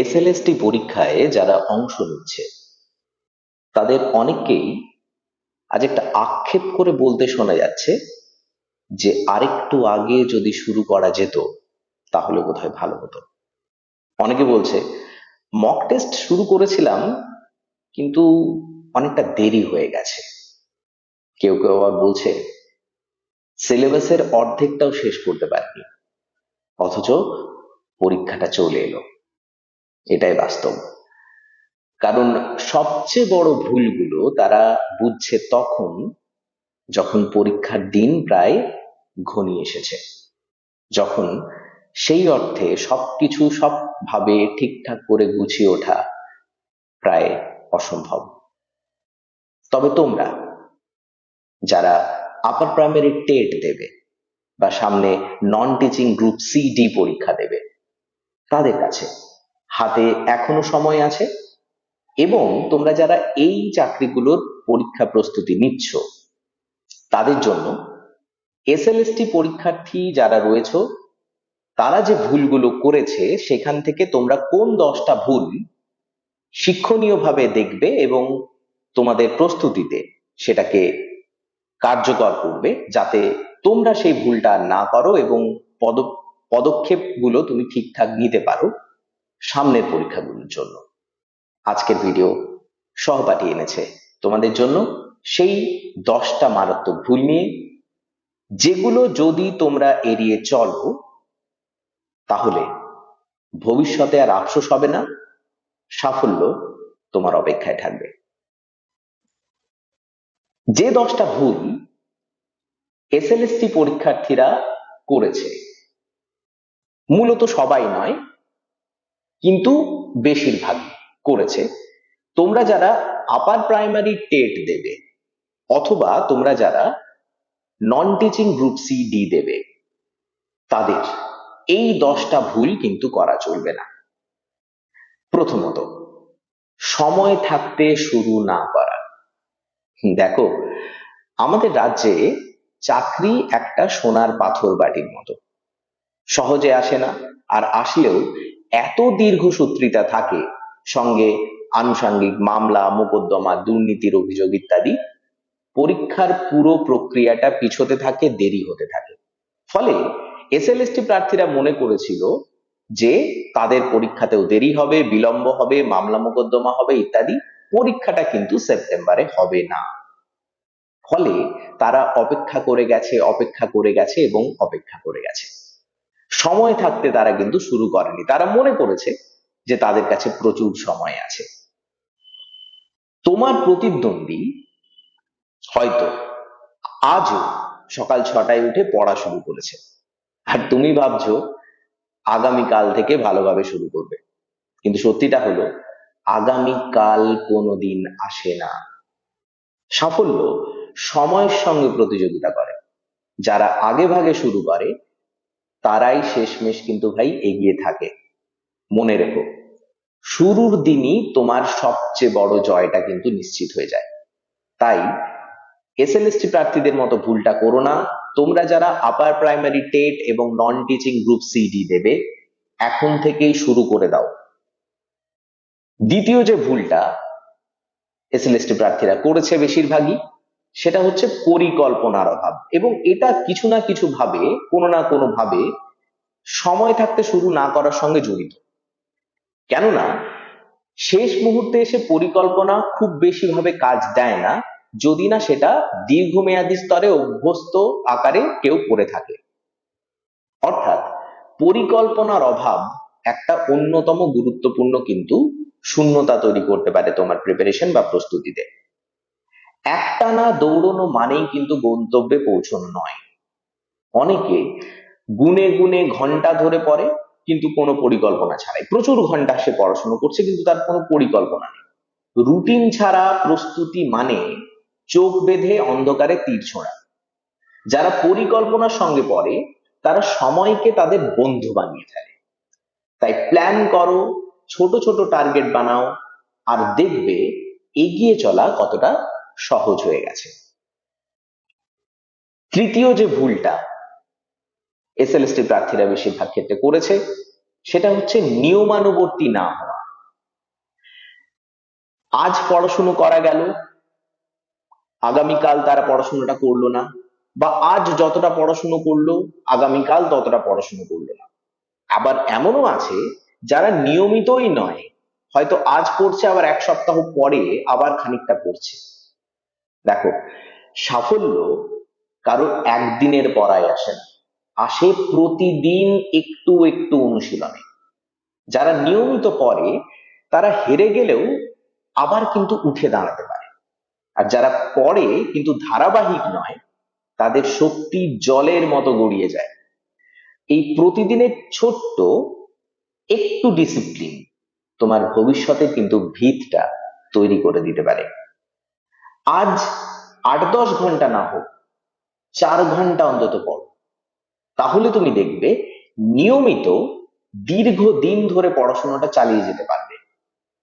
SLST পরীক্ষায় যারা অংশ নিচ্ছে, তাদের অনেককেই আজ একটা আক্ষেপ করে বলতে শোনা যাচ্ছে যে আরেকটু আগে যদি শুরু করা যেত, তাহলে বোধহয় ভালো হতো। অনেকে বলছে, মক টেস্ট শুরু করেছিলাম, কিন্তু অনেকটা দেরি হয়ে গেছে। কেউ কেউ আবার বলছে, সিলেবাসের অর্ধেকটাও শেষ করতে পারিনি। অথচ পরীক্ষাটা চলে এলো। এটাই বাস্তব। কারণ সবচেয়ে বড় ভুলগুলো তারা বুঝছে তখন যখন পরীক্ষার দিন প্রায় ঘনিয়ে এসেছে। যখন সেই অর্থে সবকিছু সবভাবে ঠিকঠাক করে গুছিয়ে ওঠা প্রায় অসম্ভব। তবে তোমরা, যারা আপার প্রাইমারি টেট দেবে বা সামনে non teaching group C D পরীক্ষা দেবে, তাদের কাছে হাতে এখনও সময় আছে এবং তোমরা যারা এই চাকরিগুলোর পরীক্ষা প্রস্তুতি নিচ্ছ, তাদের জন্য এসএলএসটি পরীক্ষার্থী যারা রয়েছে, তারা যে ভুলগুলো করেছে সেখান থেকে তোমরা কোন দশটা ভুল শিক্ষণীয়ভাবে দেখবে এবং তোমাদের প্রস্তুতিতে সেটাকে কার্যকর করবে যাতে তোমরা সেই ভুলটা না করো এবং পদ পদক্ষেপগুলো তুমি ঠিকঠাক নিতে পারো। সামনের পরীক্ষাগুলোর জন্য। আজকের ভিডিও সহপাঠী এনেছে তোমাদের জন্য সেই দশটা মারাত্মক ভুল নিয়ে। যেগুলো যদি তোমরা এড়িয়ে চলো, তাহলে ভবিষ্যতে আর আফসোস হবে না, সাফল্য তোমার অপেক্ষায় থাকবে। যে দশটা ভুল এসএলএসটি পরীক্ষার্থীরা করেছে, মূলত সবাই নয় কিন্তু বেশিরভাগ করেছে। তোমরা যারা আপার প্রাইমারি টেট দেবে অথবা তোমরা যারা non teaching group C D দেবে, তাদের এই দশটা ভুল কিন্তু করা চলবে না। প্রথমত, সময় থাকতে শুরু না করা। দেখো, আমাদের রাজ্যে চাকরি একটা সোনার পাথর বাটির মতো। সহজে আসে না, আর আসলেও এত দীর্ঘসূত্রিতা থাকে, সঙ্গে আনুষাঙ্গিক মামলা, মোকদ্দমা, দুর্নীতির অভিযোগ ইত্যাদি, পরীক্ষার পুরো প্রক্রিয়াটা পিছোতে থাকে, দেরি হতে থাকে। ফলে এসএলএসটি প্রার্থীরা মনে করেছিল যে তাদের পরীক্ষাতেও দেরি হবে, বিলম্ব হবে, মামলা মোকদ্দমা হবে ইত্যাদি, পরীক্ষাটা কিন্তু সেপ্টেম্বরে হবে না। ফলে তারা অপেক্ষা করে গেছে, অপেক্ষা করে গেছে এবং অপেক্ষা করে গেছে। সময় থাকতে তারা কিন্তু শুরু করেনি। তারা মনে করেছে যে তাদের কাছে প্রচুর সময় আছে। তোমার প্রতিদ্বন্দ্বী হয়তো আজও সকাল ছটায় উঠে পড়া শুরু করেছে। আর তুমি ভাবছ আগামীকাল থেকে ভালোভাবে শুরু করবে। কিন্তু সত্যিটা হলো আগামীকাল কোনোদিন আসে না। সাফল্য সময়ের সঙ্গে প্রতিযোগিতা করে। যারা আগে ভাগে শুরু করে তারাই শেষমেশ কিন্তু ভাই এগিয়ে থাকে। মনে রেখো, শুরুর দিনই তোমার সবচেয়ে বড় জয়টা কিন্তু নিশ্চিত হয়ে যায়। তাই এসএলএসটি প্রার্থীদের মতো ভুলটা করো না। তোমরা যারা আপার প্রাইমারি টেট এবং নন টিচিং গ্রুপ সিডি দেবে, এখন থেকেই শুরু করে দাও। দ্বিতীয় যে ভুলটা এসএলএসটি প্রার্থীরা করেছে বেশিরভাগই সেটা হচ্ছে পরিকল্পনার অভাব। এবং এটা কিছু না কিছু ভাবে, কোনো না কোনো ভাবে সময় থাকতে শুরু না করার সঙ্গে জড়িত। কেননা, শেষ মুহূর্তে এসে পরিকল্পনা খুব বেশি ভাবে কাজ দেয় না, যদি না সেটা দীর্ঘমেয়াদী স্তরে অভ্যস্ত আকারে কেউ করে থাকে। অর্থাৎ, পরিকল্পনার অভাব একটা অন্যতম গুরুত্বপূর্ণ কিন্তু শূন্যতা তৈরি করতে পারে তোমার প্রিপারেশন বা প্রস্তুতিতে। একটানা দৌড়নো মানেই কিন্তু গন্তব্যে পৌঁছানো নয়। অনেকে গুনে গুনে ঘণ্টা ধরে পড়ে, কিন্তু কোনো পরিকল্পনা ছাড়াই। প্রচুর ঘণ্টা সে পড়াশোনা করছে, কিন্তু তার কোনো পরিকল্পনা নেই। রুটিন ছাড়া প্রস্তুতি মানে চোখ বেঁধে অন্ধকারে তীর ছোঁড়া। যারা পরিকল্পনার সঙ্গে পড়ে, তারা সময়কে তাদের বন্ধু বানিয়ে ফেলে। তাই প্ল্যান করো, ছোট ছোট টার্গেট বানাও, আর দেখবে এগিয়ে চলা কতটা সহজ হয়ে গেছে। তৃতীয় যে ভুলটা এসএলএসটি প্রার্থীরা বেশিরভাগ ক্ষেত্রে করেছে, সেটা হচ্ছে নিয়মানুবর্তী না হওয়া। আজ পড়াশুনো করা গেল, আগামীকাল তারা পড়াশোনাটা করল না, বা আজ যতটা পড়াশুনো করল, আগামীকাল ততটা পড়াশুনো করল না। আবার এমনও আছে, যারা নিয়মিতই নয়, হয়তো আজ পড়ছে, আবার এক সপ্তাহ পরে আবার খানিকটা পড়ছে। দেখো, সাফল্য কারও একদিনের পড়ায় আসে না। আসে প্রতিদিন একটু একটু অনুশীলনে। যারা নিয়মিত পড়ে, তারা হেরে গেলেও আবার কিন্তু উঠে দাঁড়াতে পারে। আর যারা পড়ে কিন্তু ধারাবাহিক নয়, তাদের শক্তি জলের মতো গড়িয়ে যায়। এই প্রতিদিনের ছোট্ট একটু ডিসিপ্লিন তোমার ভবিষ্যতে কিন্তু ভিতটা তৈরি করে দিতে পারে। আজ আট দশ ঘণ্টা না হোক, চার ঘণ্টা অন্তত পড়ো তাহলে তুমি দেখবে নিয়মিত দীর্ঘ দিন ধরে পড়াশোনাটা চালিয়ে যেতে পারবে।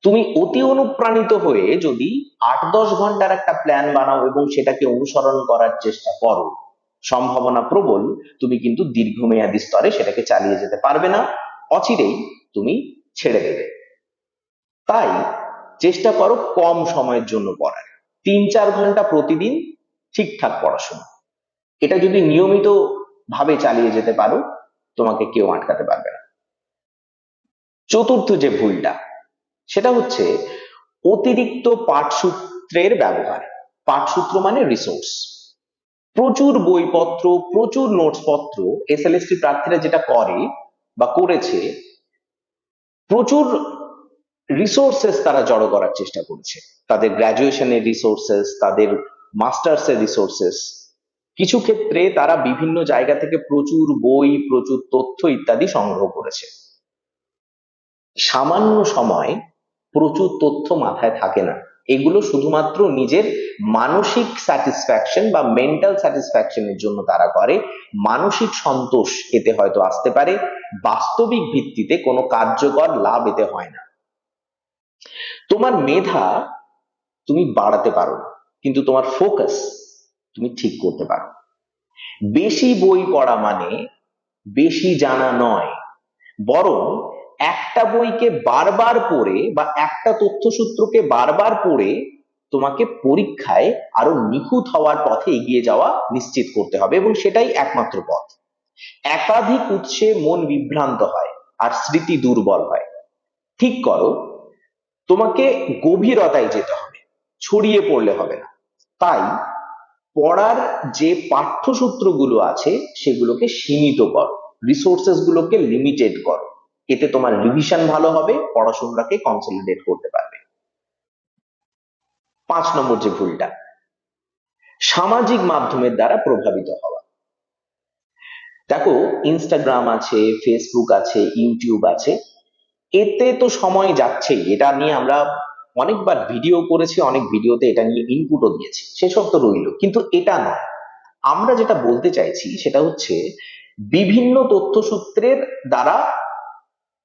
তুমি অতি অনুপ্রাণিত হয়ে যদি আট দশ ঘণ্টার একটা প্ল্যান বানাও এবং সেটাকে অনুসরণ করার চেষ্টা করো, সম্ভাবনা প্রবল, তুমি কিন্তু দীর্ঘমেয়াদী স্তরে সেটাকে চালিয়ে যেতে পারবে না, অচিরেই তুমি ছেড়ে দেবে। তাই চেষ্টা করো কম সময়ের জন্য পড়ার। তিন চার ঘণ্টা প্রতিদিন ঠিকঠাক পড়াশোনা। এটা যদি নিয়মিত ভাবে চালিয়ে যেতে পারো, তোমাকে কেউ আটকাতে পারবে না। চতুর্থ যে ভুলটা, সেটা হচ্ছে অতিরিক্ত পাঠসূত্রের ব্যবহার। পাঠসূত্র মানে রিসোর্স প্রচুর বইপত্র, প্রচুর নোটস পত্র এসএলএসটি প্রার্থীরা যেটা করে বা করেছে, প্রচুর রিসোর্সেস তারা জড়ো করার চেষ্টা করছে। তাদের গ্রাজুয়েশনের রিসোর্সেস তাদের মাস্টার্স এর রিসোর্সেস কিছু ক্ষেত্রে তারা বিভিন্ন জায়গা থেকে প্রচুর বই, প্রচুর তথ্য ইত্যাদি সংগ্রহ করেছে। সামান্য সময় প্রচুর তথ্য মাথায় থাকে না। এগুলো শুধুমাত্র নিজের মানসিক স্যাটিসফ্যাকশন বা মেন্টাল স্যাটিসফ্যাকশনের জন্য তারা করে। মানসিক সন্তোষ এতে হয়তো আসতে পারে। বাস্তবিক ভিত্তিতে কোনো কার্যকর লাভ এতে হয় না। তোমার মেধা তুমি বাড়াতে পারো, কিন্তু তোমার ফোকাস তুমি ঠিক করতে পারো। বেশি বই পড়া মানে বেশি জানা নয়, বরং একটা বইকে বারবার পড়ে বা একটা তথ্যসূত্রকে বারবার পড়ে তোমাকে পরীক্ষায় আরও নিখুঁত হওয়ার পথে এগিয়ে যাওয়া নিশ্চিত করতে হবে, এবং সেটাই একমাত্র পথ। একাধিক উৎসে মন বিভ্রান্ত হয় আর স্মৃতি দুর্বল হয়। ঠিক করো তোমাকে গভীরতায় যেতে হবে, ছড়িয়ে পড়লে হবে না। তাই পড়ার যে পাঠ্যসূত্রগুলো আছে, সেগুলোকে সীমিত করো। রিসোর্সেস গুলোকে লিমিটেড করো। এতে তোমার রিভিশন ভালো হবে, পড়াশোনাটাকে কনসলিডেট করতে পারবে। পাঁচ নম্বর যে ভুলটা, সামাজিক মাধ্যমের দ্বারা প্রভাবিত হওয়া। দেখো ইনস্টাগ্রাম আছে ফেসবুক আছে ইউটিউব আছে এতে তো সময় যাচ্ছেই। এটা নিয়ে আমরা অনেকবার ভিডিও করেছি, অনেক ভিডিওতে এটা নিয়ে ইনপুটও দিয়েছি। সেসব তো রইল। কিন্তু এটা নয়। আমরা যেটা বলতে চাইছি সেটা হচ্ছে, বিভিন্ন তথ্যসূত্রের দ্বারা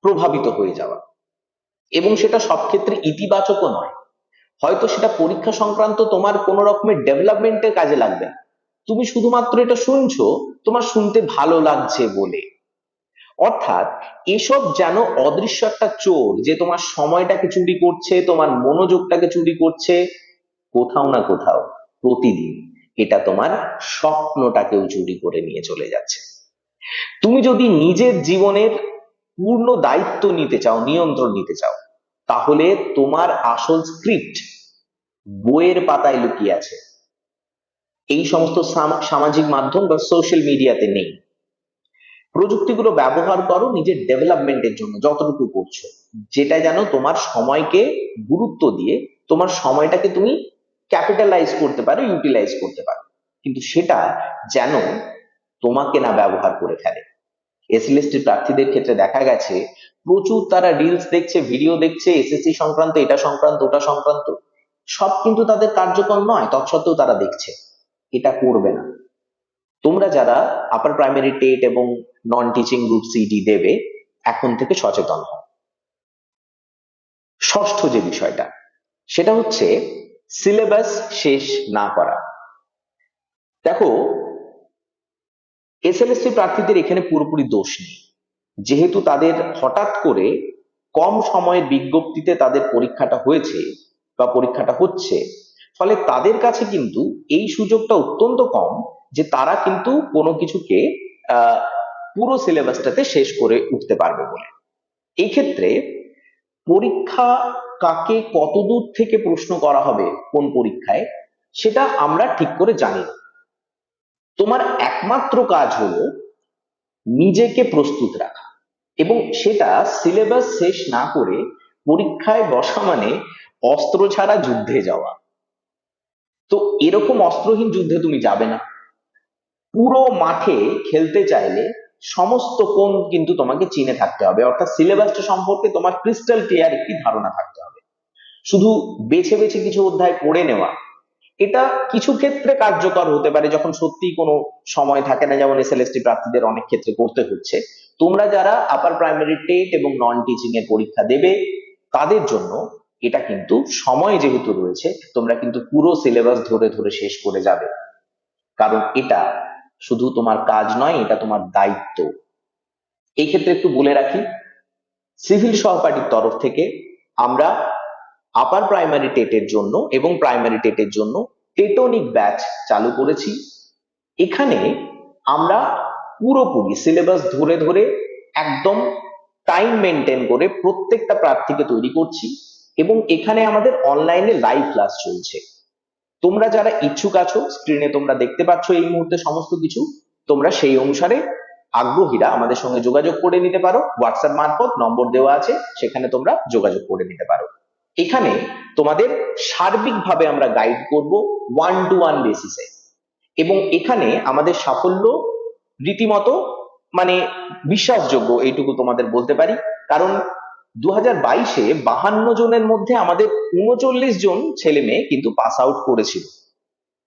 প্রভাবিত হয়ে যাওয়া। এবং সেটা সব ক্ষেত্রে ইতিবাচকও নয়। হয়তো সেটা পরীক্ষা সংক্রান্ত তোমার কোনো রকমের ডেভেলপমেন্টের কাজে লাগবে না। তুমি শুধুমাত্র এটা শুনছো, তোমার শুনতে ভালো লাগছে বলে। অর্থাৎ এসব যেন অদৃশ্য একটা চোর যে তোমার সময়টাকে চুরি করছে, তোমার মনোযোগটাকে চুরি করছে, কোথাও না কোথাও প্রতিদিন এটা তোমার স্বপ্নটাকেও চুরি করে নিয়ে চলে যাচ্ছে। তুমি যদি নিজের জীবনের পূর্ণ দায়িত্ব নিতে চাও, নিয়ন্ত্রণ নিতে চাও, তাহলে তোমার আসল স্ক্রিপ্ট বইয়ের পাতায় লুকিয়ে আছে। এই সমস্ত সামাজিক মাধ্যম বা সোশ্যাল মিডিয়াতে নেই। প্রযুক্তিগুলো ব্যবহার করো নিজের ডেভেলপমেন্টের জন্য, যতটুকু করছ। যেটা যেন তোমার সময়কে গুরুত্ব দিয়ে, তোমার সময়টাকে তুমি ক্যাপিটালাইজ করতে পারো ইউটিলাইজ করতে পারো। কিন্তু সেটা যেন তোমাকে না ব্যবহার করে ফেলে। এসএলএসটি প্রার্থীদের ক্ষেত্রে দেখা গেছে, প্রচুর তারা রিলস দেখছে ভিডিও দেখছে এসএসসি সংক্রান্ত, এটা সংক্রান্ত, ওটা সংক্রান্ত। সব কিন্তু তাদের কার্যকর নয়, তৎসত্ত্বেও তারা দেখছে। এটা করবে না। তোমরা যারা আপার প্রাইমারি টেট এবং নন টিচিং গ্রুপ সিডি দেবে, এখন থেকে সচেতন হও। ষষ্ঠ যে বিষয়টা, সেটা হচ্ছে সিলেবাস শেষ না করা। দেখো এসএলএসটি প্রার্থীদের এখানে পুরোপুরি দোষ নেই। যেহেতু তাদের হঠাৎ করে কম সময়ের বিজ্ঞপ্তিতে তাদের পরীক্ষাটা হয়েছে বা পরীক্ষাটা হচ্ছে, ফলে তাদের কাছে কিন্তু এই সুযোগটা অত্যন্ত কম যে তারা কিন্তু কোনো কিছুকে পুরো সিলেবাসটাতে শেষ করে উঠতে পারবে বলে। এই ক্ষেত্রে পরীক্ষা কাকে কতদূর থেকে প্রশ্ন করা হবে কোন পরীক্ষায়, সেটা আমরা ঠিক করে জানি না। তোমার একমাত্র কাজ হলো নিজেকে প্রস্তুত রাখা এবং সেটা সিলেবাস শেষ না করে পরীক্ষায় বসা মানে অস্ত্র ছাড়া যুদ্ধে যাওয়া। তো এরকম অস্ত্রহীন যুদ্ধে তুমি যাবে না। পুরো মাঠে খেলতে চাইলে সমস্ত কোণ কিন্তু তোমাকে চিনে থাকতে হবে। অর্থাৎ সিলেবাসটা সম্পর্কে তোমার ক্রিস্টাল ক্লিয়ার একটি ধারণা থাকতে হবে। শুধু বেছে বেছে কিছু অধ্যায় পড়ে নেওয়া, এটা কিছু ক্ষেত্রে কার্যকর হতে পারে যখন সত্যিই কোনো সময় থাকে না, যেমন এসএলএসটি প্রার্থীদের অনেক ক্ষেত্রে করতে হচ্ছে। তোমরা যারা আপার প্রাইমারি টেট এবং নন টিচিং এর পরীক্ষা দেবে, তাদের জন্য এটা কিন্তু সময় যেহেতু রয়েছে, তোমরা কিন্তু পুরো সিলেবাস ধরে ধরে শেষ করে যাবে। কারণ এটা শুধু তোমার কাজ নয়, এটা তোমার দায়িত্ব। এই ক্ষেত্রে একটু বলে রাখি, সিভিল সহপাঠীর তরফ থেকে আমরা আপার প্রাইমারি টেটের জন্য এবং প্রাইমারি টেটের জন্য টেটনিক ব্যাচ চালু করেছি। এখানে আমরা পুরোপুরি সিলেবাস ধরে ধরে একদম টাইম মেনটেন করে প্রত্যেকটা প্রার্থীকে তৈরি করছি এবং এখানে আমাদের অনলাইনে লাইভ ক্লাস চলছে। তোমরা যারা ইচ্ছুক আছো স্ক্রিনে তোমরা দেখতে পাচ্ছ এই মুহূর্তে সমস্ত কিছু, তোমরা সেই অনুসারে আগ্রহীরা আমাদের সঙ্গে যোগাযোগ করে নিতে পারো। হোয়াটসঅ্যাপ মারফত নম্বর দেওয়া আছে, সেখানে তোমরা যোগাযোগ করে নিতে পারো। এখানে তোমাদের সার্বিকভাবে আমরা গাইড করব ওয়ান টু ওয়ান বেসিসে এবং এখানে আমাদের সাফল্য রীতিমতো মানে বিশ্বাসযোগ্য, এইটুকু তোমাদের বলতে পারি। কারণ দু হাজার বাইশে বাহান্ন জনের মধ্যে আমাদের উনচল্লিশ জন ছেলে মেয়ে কিন্তু পাস আউট করেছিল।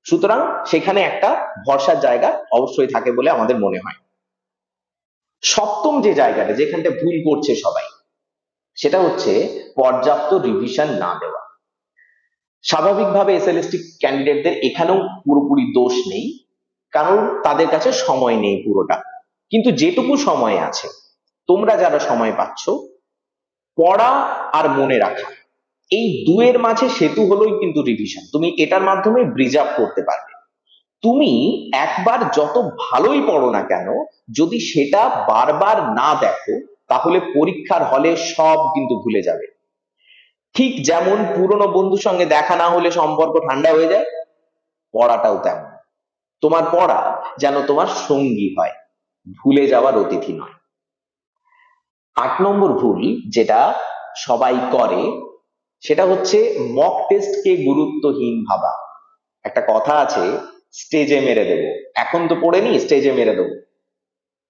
সুতরাং সেখানে একটা ভরসার জায়গা অবশ্যই থাকে বলে আমাদের মনে হয়। সপ্তম যে জায়গাটা, যেখানটা ভুল করছে সবাই, সেটা হচ্ছে পর্যাপ্ত রিভিশন না দেওয়া। স্বাভাবিকভাবে এসএলএসটি ক্যান্ডিডেটদের এখানেও পুরোপুরি দোষ নেই, কারণ তাদের কাছে সময় নেই পুরোটা। কিন্তু যেটুকু সময় আছে, তোমরা যারা সময় পাচ্ছ পড়া আর মনে রাখা। এই দুয়ের মাঝে সেতু হলোই কিন্তু রিভিশন তুমি এটার মাধ্যমে ব্রিজ আপ করতে পারবে। তুমি একবার যত ভালোই পড়ো না কেন, যদি সেটা বারবার না দেখো, তাহলে পরীক্ষার হলে সব কিন্তু ভুলে যাবে। ঠিক যেমন পুরনো বন্ধুর সঙ্গে দেখা না হলে সম্পর্ক ঠান্ডা হয়ে যায়, পড়াটাও তেমন। তোমার পড়া যেন তোমার সঙ্গী হয়, ভুলে যাওয়ার অতিথি নয়। আট নম্বর ভুল যেটা সবাই করে, সেটা হচ্ছে মক টেস্টকে গুরুত্বহীন ভাবা। একটা কথা আছে স্টেজে মেরে দেব। এখন তো পড়েনি স্টেজে মেরে দেবো।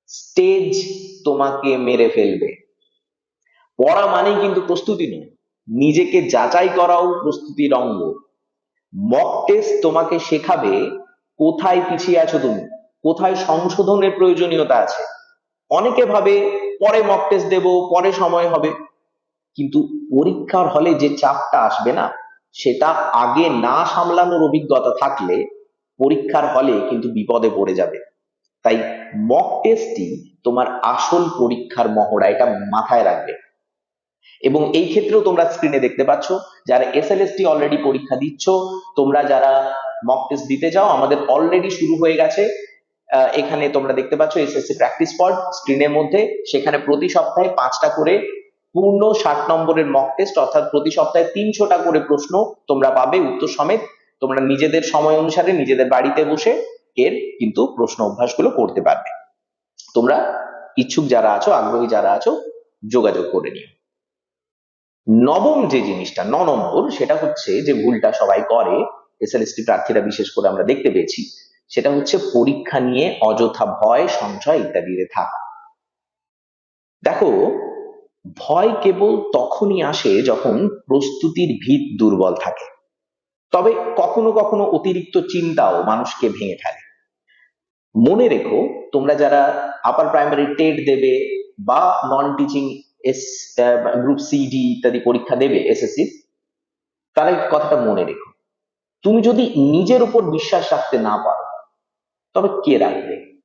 স্টেজ তোমাকে মেরে ফেলবে। পড়া মানেই কিন্তু প্রস্তুতি নয়। নিজেকে যাচাই করাও প্রস্তুতির অঙ্গ। মক টেস্ট তোমাকে শেখাবে কোথায় পিছিয়ে আছো তুমি, কোথায় সংশোধনের প্রয়োজনীয়তা আছে। অনেকে ভাবে পরে মক টেস্ট দেব, পরে সময় হবে। কিন্তু পরীক্ষার হলে যে চাপটা আসবে না, সেটা আগে না সামলানোর অভিজ্ঞতা থাকলে পরীক্ষার হলে কিন্তু বিপদে পড়ে যাবে। তাই মক টেস্টই তোমার আসল পরীক্ষার মহড়া, এটা মাথায় রাখবে। এবং এই ক্ষেত্রেও তোমরা স্ক্রিনে দেখতে পাচ্ছ, যারা এস এসএলএসটি অলরেডি পরীক্ষা দিচ্ছ, তোমরা যারা মক টেস্ট দিতে যাও, আমাদের অলরেডি শুরু হয়ে গেছে। এখানে তোমরা দেখতে পাচ্ছ এসএসসি প্র্যাকটিস স্পট স্ক্রিনের মধ্যে। সেখানে প্রতি সপ্তাহে পাঁচটা করে পূর্ণ ষাট নম্বরের মক টেস্ট অর্থাৎ প্রতি সপ্তাহে তিনশোটা করে প্রশ্ন তোমরা পাবে, উত্তর সমেত। তোমরা নিজেদের সময় অনুসারে নিজেদের বাড়িতে বসে এর কিন্তু প্রশ্ন অভ্যাসগুলো করতে পারবে। তোমরা ইচ্ছুক যারা আছো, আগ্রহী যারা আছো, যোগাযোগ করে নিও। নবম যে জিনিসটা, ন নম্বর, সেটা হচ্ছে যে ভুলটা সবাই করে এসএলএসটি প্রার্থীরা বিশেষ করে আমরা দেখতে পেয়েছি সেটা হচ্ছে পরীক্ষা নিয়ে অযথা ভয় সংশয় ইত্যাদিতে থাকা। দেখো, ভয় কেবল তখনই আসে যখন প্রস্তুতির ভিত দুর্বল থাকে। তবে কখনো কখনো অতিরিক্ত চিন্তাও মানুষকে ভেঙে ফেলে। মনে রেখো, তোমরা যারা আপার প্রাইমারি টেট দেবে বা non teaching S group C D ইত্যাদি পরীক্ষা দেবে এসএসসি তারা কথাটা মনে রেখো। তুমি যদি নিজের উপর বিশ্বাস রাখতে না পারো তবে কে রাখবে?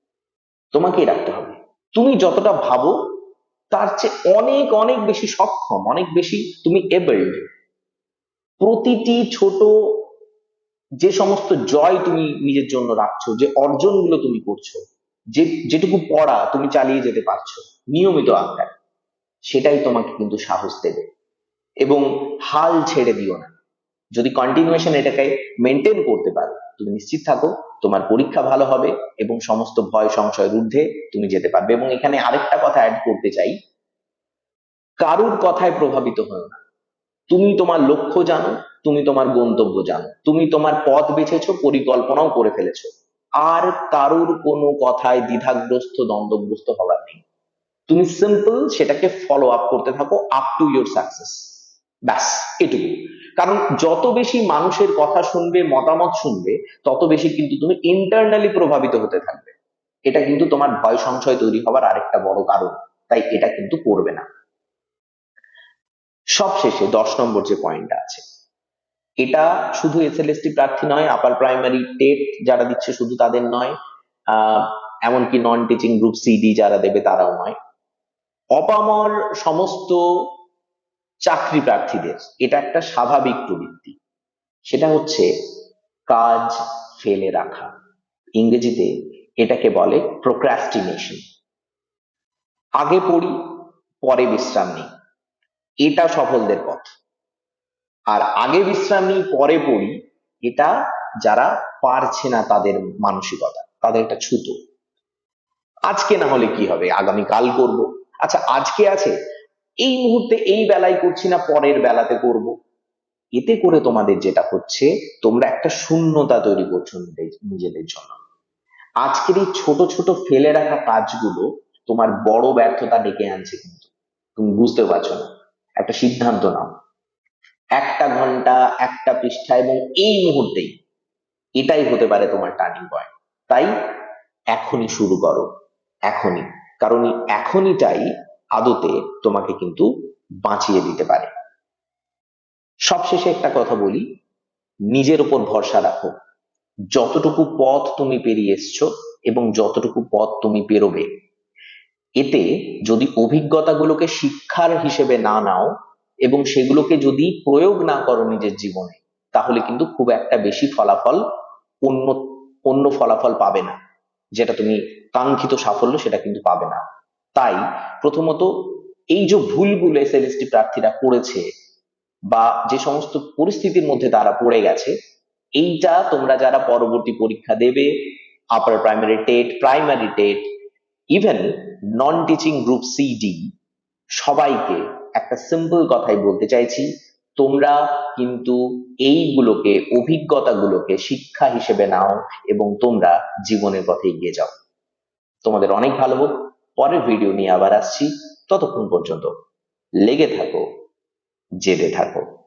তোমাকেই রাখতে হবে। তুমি যতটা ভাবো, তার চেয়ে অনেক অনেক বেশি সক্ষম, অনেক বেশি তুমি এবল্ড প্রতিটি ছোট যে সমস্ত জয় তুমি নিজের জন্য রাখছো, যে অর্জনগুলো তুমি করছ, যে, যেটুকু পড়া তুমি চালিয়ে যেতে পারছ, নিয়মিত আকারে, সেটাই তোমাকে কিন্তু সাহস দেবে। এবং হাল ছেড়ে দিও না। যদি কন্টিনিউয়েশন এটাকে মেনটেন করতে পারো, তুমি নিশ্চিত থাকো তোমার পরীক্ষা ভালো হবে এবং সমস্ত ভয় সংশয়ের ঊর্ধ্বে তুমি যেতে পারবে। এবং এখানে আরেকটা কথা অ্যাড করতে চাই, কারুর কথায় প্রভাবিত হও না। তুমি তোমার লক্ষ্য জানো, তুমি তোমার গন্তব্য জানো, তুমি তোমার পথ বেছেছো, পরিকল্পনাও করে ফেলেছো। আর কারুর কোনো কথায় দ্বিধাগ্রস্ত, দ্বন্দ্বগ্রস্ত হবার নেই। তুমি সিম্পল সেটাকে ফলো আপ করতে থাকো আপ টু ইয়োর সাকসেস ব্যাস, এটুকু। কারণ যত বেশি মানুষের কথা শুনবে, মতামত শুনবে, তত বেশি কিন্তু তুমি ইন্টারনালি প্রভাবিত হতে থাকবে। এটা কিন্তু তোমার ভয় সংশয় তৈরি হওয়ার আরেকটা বড় কারণ। তাই এটা কিন্তু করবে না। সবশেষে দশ নম্বর যে পয়েন্টটা আছে, এটা শুধু এসএলএসটি প্রার্থী নয় আপার প্রাইমারি টেট যারা দিচ্ছে শুধু তাদের নয় এমনকি নন টিচিং গ্রুপ সিডি যারা দেবে তারাও নয়। অপামর সমস্ত চাকরি প্রার্থীদের। এটা একটা স্বাভাবিক প্রবৃত্তি। সেটা হচ্ছে কাজ ফেলে রাখা। ইংরেজিতে এটাকে বলে প্রোক্রাস্টিনেশন আগে পড়ি, পরে বিশ্রাম নিই। এটা সফলদের পথ। আর আগে বিশ্রাম নিই, পরে পড়ি, এটা যারা পারছে না তাদের মানসিকতা, তাদের একটা ছুতো। আজকে না হলে কি হবে? আগামী কাল করব। আচ্ছা আজকে আছে এই মুহূর্তে এই বেলায় করছি না, পরের বেলাতে করব। এতে করে তোমাদের যেটা হচ্ছে, তোমরা একটা শূন্যতা তৈরি করছ নিজেদের জন্য। আজকের এই ছোট ছোট ফেলে রাখা কাজগুলো তোমার বড় ব্যর্থতা ডেকে আনছে কিন্তু। তুমি বুঝতে পারছ না। একটা সিদ্ধান্ত নাও। একটা ঘণ্টা, একটা পৃষ্ঠা এবং এই মুহূর্তেই এটাই হতে পারে তোমার টার্নিং পয়েন্ট তাই এখনই শুরু করো। এখনই। কারণ এখনইটাই আদতে তোমাকে কিন্তু বাঁচিয়ে দিতে পারে। সবশেষে একটা কথা বলি, নিজের উপর ভরসা রাখো। যতটুকু পথ তুমি পেরিয়ে এসছো এবং যতটুকু পথ তুমি পেরোবে, এতে যদি অভিজ্ঞতাগুলোকে শিক্ষার হিসেবে না নাও এবং সেগুলোকে যদি প্রয়োগ না করো নিজের জীবনে, তাহলে কিন্তু খুব একটা বেশি ফলাফল অন্য অন্য ফলাফল পাবে না, যেটা তুমি কাঙ্ক্ষিত সাফল্য সেটা কিন্তু পাবে না। তাই প্রথমত এই যে ভুলগুলো এসএলএসটি প্রার্থীরা করেছে বা যে সমস্ত পরিস্থিতির মধ্যে তারা পড়ে গেছে, এইটা তোমরা যারা পরবর্তী পরীক্ষা দেবে upper primary TET primary TET even non teaching group C D সবাইকে একটা সিম্পল কথাই বলতে চাইছি, তোমরা কিন্তু এইগুলোকে, অভিজ্ঞতাগুলোকে শিক্ষা হিসেবে নাও এবং তোমরা জীবনের পথে এগিয়ে যাও। তোমাদের অনেক ভালো হোক। পরের ভিডিও নিয়ে আবার আসছি। ততক্ষণ পর্যন্ত লেগে থাকো জেদে থাকো।